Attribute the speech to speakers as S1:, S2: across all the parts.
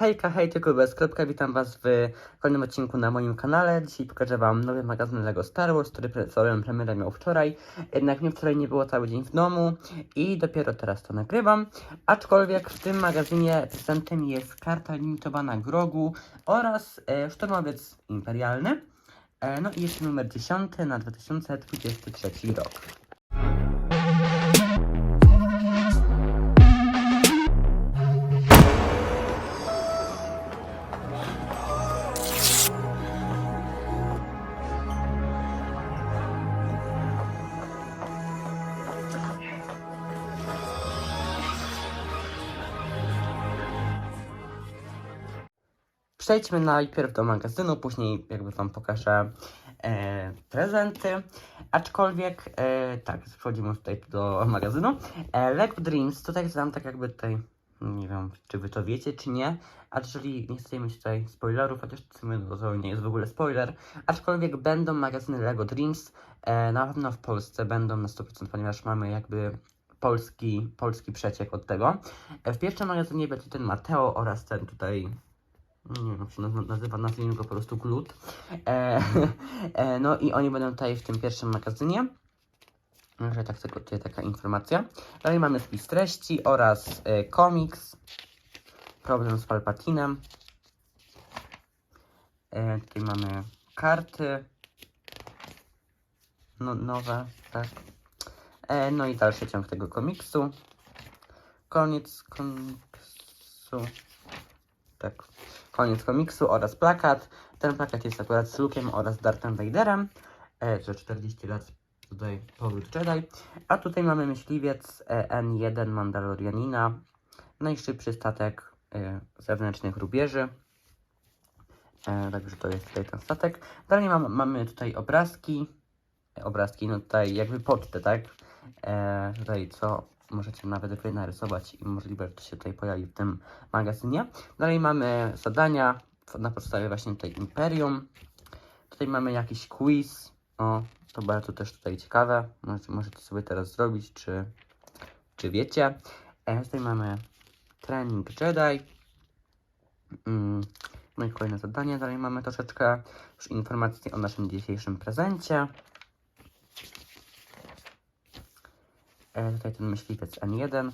S1: Hejka, hej, tylko bez kropka, witam was w kolejnym odcinku na moim kanale. Dzisiaj pokażę wam nowy magazyn LEGO Star Wars, który swoją premierę miał wczoraj. Jednak mnie wczoraj nie było cały dzień w domu i dopiero teraz to nagrywam. Aczkolwiek w tym magazynie prezentem jest karta limitowana Grogu oraz e, szturmowiec imperialny. E, no i jeszcze numer 10 na 2023 rok. Przejdźmy najpierw do magazynu, później jakby wam pokażę e, prezenty. Aczkolwiek, e, tak, przechodzimy tutaj do magazynu. E, Lego Dreams, tutaj znam tak jakby tutaj, nie wiem, czy wy to wiecie, czy nie. A jeżeli nie chcecie mieć tutaj spoilerów, chociaż to nie jest w ogóle spoiler. Aczkolwiek będą magazyny Lego Dreams, e, na pewno w Polsce będą na 100%, ponieważ mamy jakby polski, polski przeciek od tego. E, w pierwszym magazynie będzie ten Mateo oraz ten tutaj nie wiem naz- nazywa, go po prostu Glut. E, e, no i oni będą tutaj w tym pierwszym magazynie. Może tak tylko tutaj taka informacja. Dalej mamy spis treści oraz e, komiks. Problem z Palpatinem. E, tutaj mamy karty. No, nowe, tak. E, no i dalszy ciąg tego komiksu. Koniec komiksu. Tak. Koniec komiksu oraz plakat. Ten plakat jest akurat z Luke'em oraz Darthem Vaderem. E, co 40 lat tutaj powrót Jedi. A tutaj mamy myśliwiec e, N1 Mandalorianina. Najszybszy statek e, zewnętrznych rubieży. E, także to jest tutaj ten statek. Dalej mamy, mamy tutaj obrazki. E, obrazki, no tutaj jakby pocztę, tak? E, tutaj co możecie nawet wy narysować i możliwe, że to się tutaj pojawi w tym magazynie. Dalej mamy zadania na podstawie właśnie tutaj Imperium. Tutaj mamy jakiś quiz. O, to bardzo też tutaj ciekawe. Możecie, możecie sobie teraz zrobić, czy, czy wiecie. E, tutaj mamy trening Jedi. Mm, no i kolejne zadanie. Dalej mamy troszeczkę już informacji o naszym dzisiejszym prezencie. E, tutaj ten myśliwiec N1.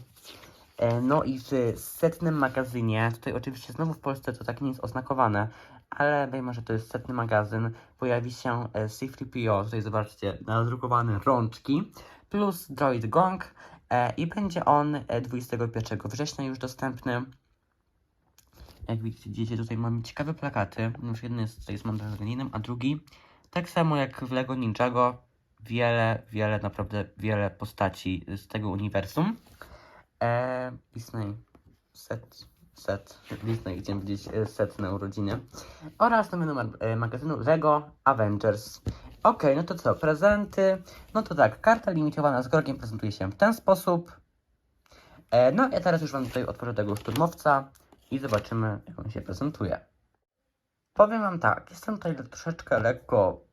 S1: E, no i w setnym magazynie, tutaj oczywiście znowu w Polsce to tak nie jest oznakowane, ale wiem, że to jest setny magazyn, pojawi się e, C3PO, tutaj zobaczcie, nadrukowane rączki, plus Droid Gong e, i będzie on e, 21 września już dostępny. Jak widzicie, tutaj mamy ciekawe plakaty, jeden jest tutaj z Mandalorianinem, a drugi, tak samo jak w Lego Ninjago, wiele, wiele, naprawdę wiele postaci z tego uniwersum. E, Disney set, set, Disney, chciałem powiedzieć e, setne urodziny. Oraz nowy numer e, magazynu Lego Avengers. Okej, no to co, prezenty? No to tak, karta limitowana z Gorgiem prezentuje się w ten sposób. E, no ja teraz już Wam tutaj otworzę tego szturmowca i zobaczymy, jak on się prezentuje. Powiem Wam tak, jestem tutaj troszeczkę lekko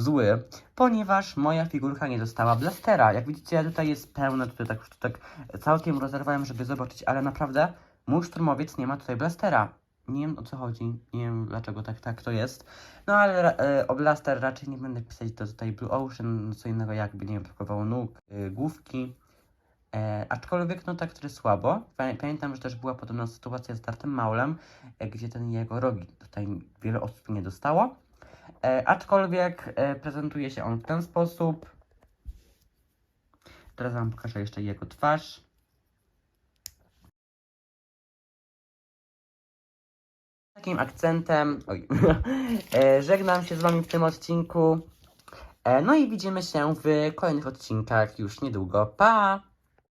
S1: zły, ponieważ moja figurka nie dostała blastera. Jak widzicie, tutaj jest pełno, tutaj tak, tak całkiem rozerwałem, żeby zobaczyć, ale naprawdę mój szturmowiec nie ma tutaj blastera. Nie wiem o co chodzi, nie wiem dlaczego tak, tak to jest. No ale e, o blaster raczej nie będę pisać to tutaj Blue Ocean, no co innego jakby, nie wiem, brakowało nóg, e, główki. E, aczkolwiek no tak trochę słabo. Pamię- Pamiętam, że też była podobna sytuacja z Dartem Maulem, e, gdzie ten jego rogi tutaj wiele osób nie dostało. E, aczkolwiek e, prezentuje się on w ten sposób. Teraz wam pokażę jeszcze jego twarz. Takim akcentem. Oj. e, żegnam się z wami w tym odcinku. No i widzimy się w kolejnych odcinkach już niedługo. Pa!